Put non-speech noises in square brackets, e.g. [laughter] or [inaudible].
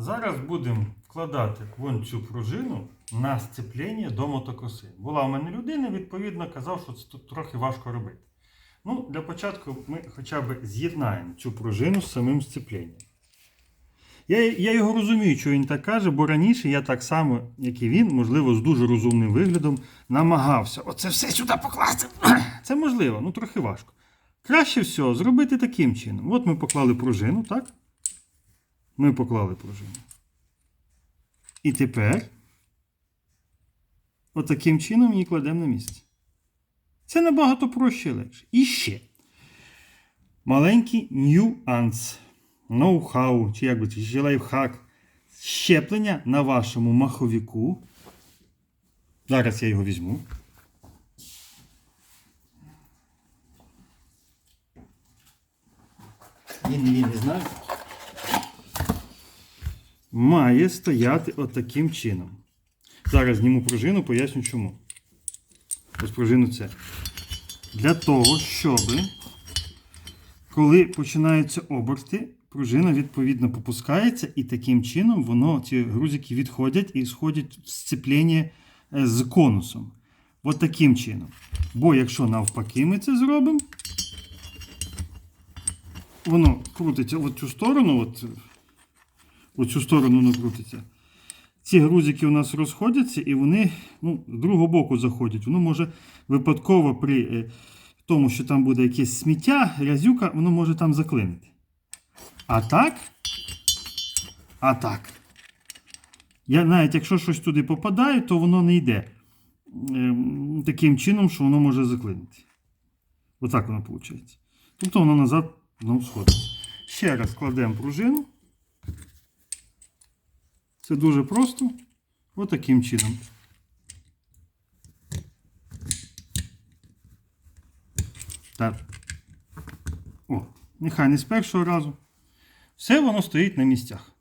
Зараз будемо вкладати вон цю пружину на сцеплення до мотокоси. Була у мене людина, відповідно, казав, що це тут трохи важко робити. Ну, для початку ми хоча б з'єднаємо цю пружину з самим сцепленням. Я, я його розумію, що він так каже, бо раніше я так само, як і він, можливо, з дуже розумним виглядом, намагався оце все сюди покласти. [clears throat] Це можливо, ну трохи важко. Краще всього зробити таким чином. От ми поклали пружину, так? Ми поклали пружину. І тепер отаким чином її кладемо на місце. Це набагато проще і легше. І ще маленький нюанс, ноу-хау, чи як би це, лайфхак. Щеплення на вашому маховіку. Зараз я його візьму. Він він не знаю. Має стояти отаким чином. Зараз зніму пружину, поясню чому. Ось пружину це. Для того, щоб коли починаються оберти, пружина відповідно попускається, і таким чином воно, ці грузики відходять і сходять в сцеплення е, з конусом. От таким чином. Бо якщо навпаки ми це зробимо, воно крутиться в цю сторону, от, в цю сторону воно крутиться. Ці грузики у нас розходяться і вони ну, з другого боку заходять. Воно може випадково при е, тому, що там буде якесь сміття, грязюка, воно може там заклинити. А так, а так. Я навіть якщо щось туди попадає, то воно не йде ем, таким чином, що воно може заклинити. Отак воно виходить. Тобто воно назад знову сходиться. Ще раз кладемо пружину. Це дуже просто. Отаким чином. Так. О, нехай не з першого разу. Все воно стоїть на місцях.